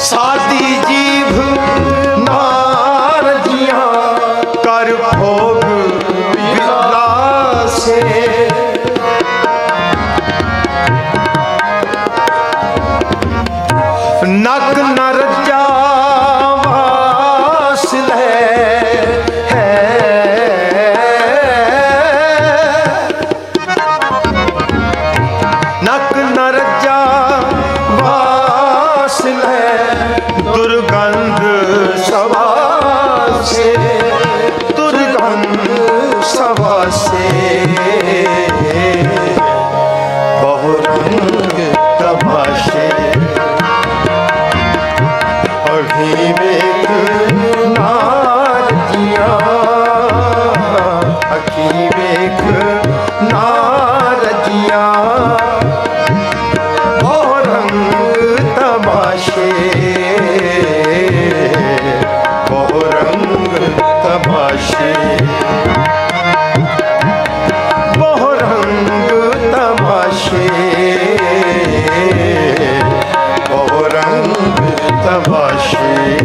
ਸਾਦੀ ਜੀਵ ਨਾਰ ਜੀਆਂ ਕਰ ਭੋਗ ਵਿਲਾਸੇ ਨਕ ਨਰ você. tava cheio.